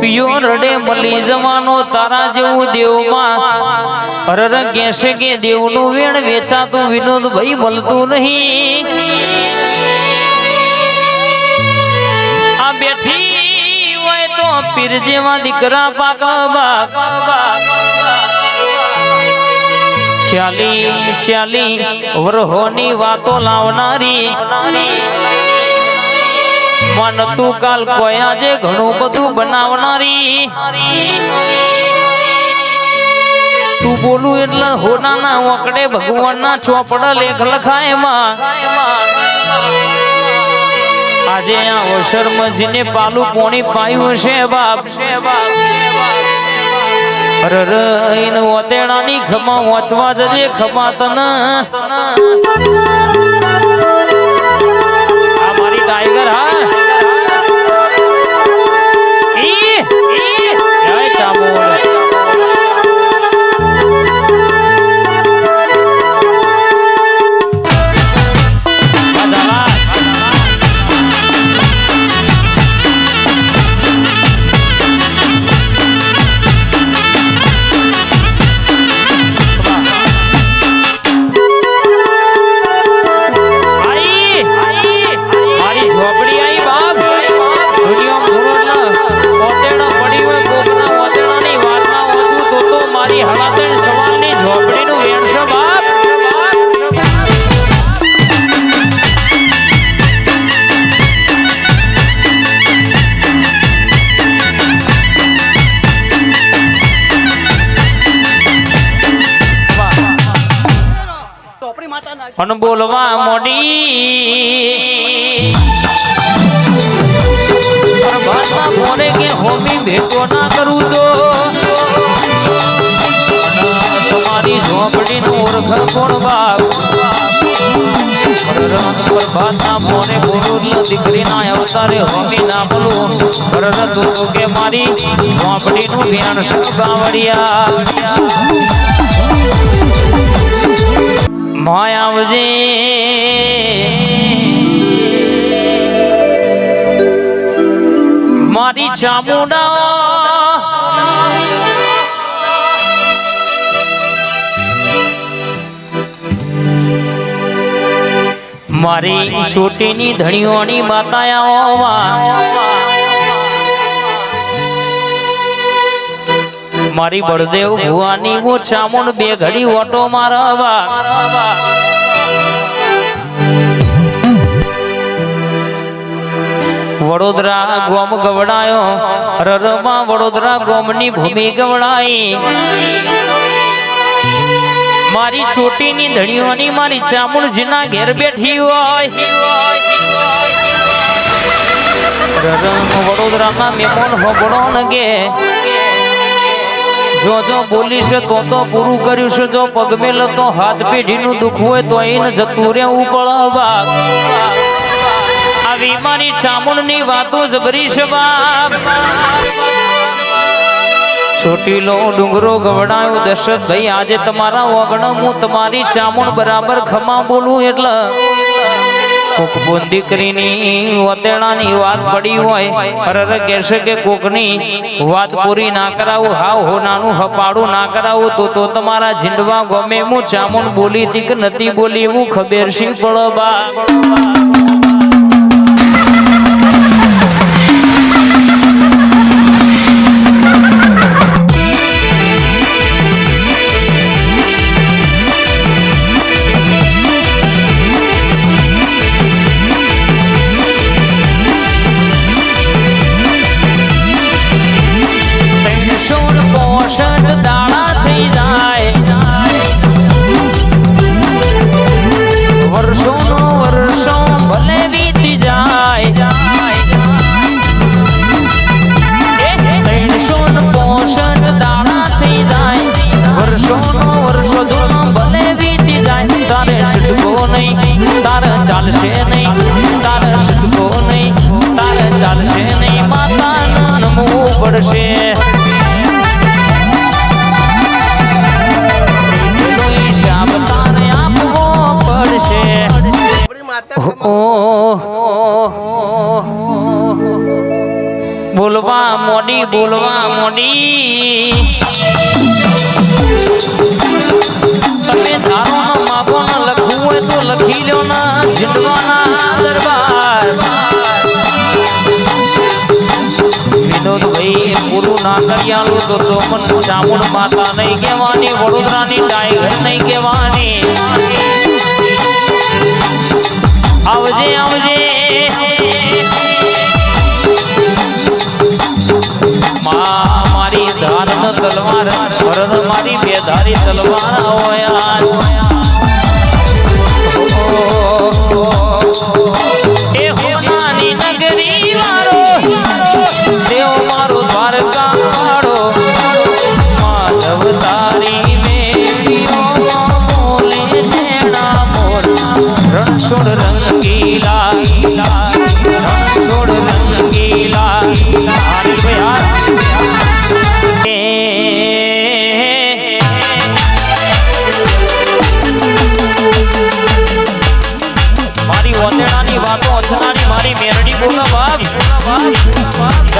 ગોપીઓ રડે તારા જેવું દેવમાં. કહેશે કે દેવનું વેણ વેચાતું વિનોદ ભાઈ મળતું નહીં. આ બેઠી હોય તો પીર જેવા દીકરા પાક ચાલી ચાલી વરહોની વાતો લાવનારી. મન તું કાલ કોયા જે ઘણું બધું બનાવનારી. તું બોલું એટલે હોનાના વકડે ભગવાનના ચોપડ લેખ લખાય એમાં. આજે આ અવસરમાં પાલું પોણી પાયું છે બાપ. રઈન ઓતેડાની ખમા વાંચવા જજે ખમા તન. પણ બોલવા મોડી. પ્રભાતના મોડે કે હોમી ભેટો ના કરું તો. તમારી ઝોપડીનું ઓળખ કોણ બાપ? બોલું અવતારે હોમી ના બોલું ભરત કે મારી વ્યાણ શું ગાવડિયા. માય આવજે મારી ચામુંડા. મારી છોટીની ધણીઓની માતાયા મારી બળદેવ ભુવાની હું ચામુંડ બે ઘડી ઓટો મારવા. વડોદરા ગોમ ગવડાયો. રરમાં વડોદરા ગોમની ભૂમિ ગવડાઈ. મારી ચોટીની ધણીઓની મારી ચામુંડજીના ઘેર બેઠી હોય. વડોદરામાં મેમોન હોબળો નગે જો જો બોલીશ તો તો પૂરું કર્યું છે. જો પગમેલ તો હાથ પેઢીનું દુઃખ હોય તો એને જતું રહેવું પડવા આવી મારી ચામુંડની વાતો જબરી છે બાપ. ચોટીલો ડુંગરો ગવડાયો દશરથભાઈ, આજે તમારા વગણ હું તમારી ચામુંડ બરાબર ખમા બોલું એટલે. કોક બોન દીકરીની વતેણાની વાત પડી હોય અરર કહેશે કે કોકની વાત પૂરી ના કરાવું, હાવ હોનાનું હપાડું ના કરાવું, તો તો તમારા જીંડવા ગમે, હું ચામુન બોલી તીક નથી બોલી, હું ખબેર શી પડો વર્ષોનો વર્ષો ભલે વીતી જાય ત્રણસો ને પોસઠ દાણા થઈ જાય વર્ષોનો વર્ષો ધૂનો ભલે વીતી જાય. તારે છૂટકો નહીં, તારે ચાલશે નહીં. બોલવા મોડી બોલવા મોડી. તમે ધારો માગો લખવું હોય તો લખી લ્યો ના જીંદવાના દરબાર. વિનોદભાઈ પૂરું ના તો તો મન ચામુંડ માતા નહીં કહેવાની, વડોદરાની ટાઈગર નહીં કહેવાની. આવજે આવજે. મા મારી ધાર ન તલવાર ભરણ મારી બે ધારી તલવાર હોયા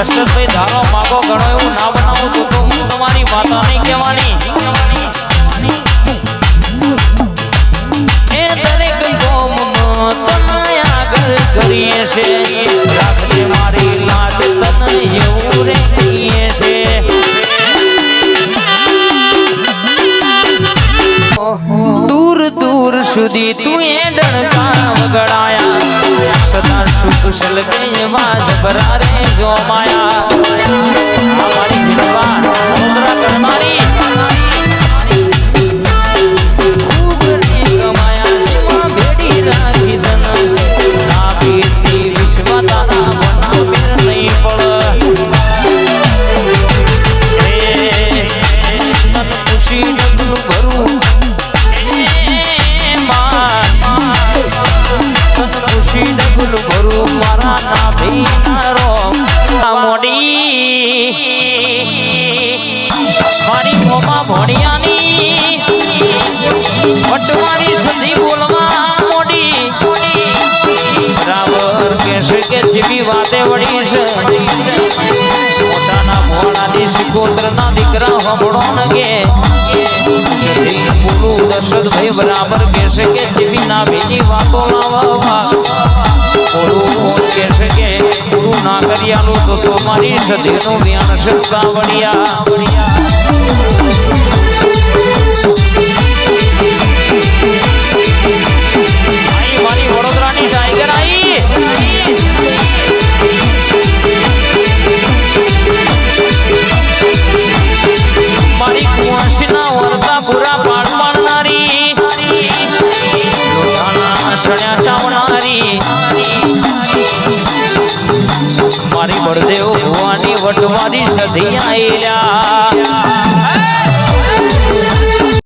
દશરથભાઈ ધારો માગો ગણો એવું ના બનાવું તો તો હું તમારી માતા નહીં કહેવાની. દૂર દૂર સુધી તું મોમાં ભણિયાની વટવારી સંધી બોલવા મોડી. બરાબર કહેશે કે જીવી વાતે વળી છે. પોતાના ભોળાની સિકોતરના દીકરા હમણો ન કે. બોલું દશરથભાઈ બરાબર કહેશે કે જીવી ના બીજી આલું તો મારી સદીનું વ્યાણ છે મારી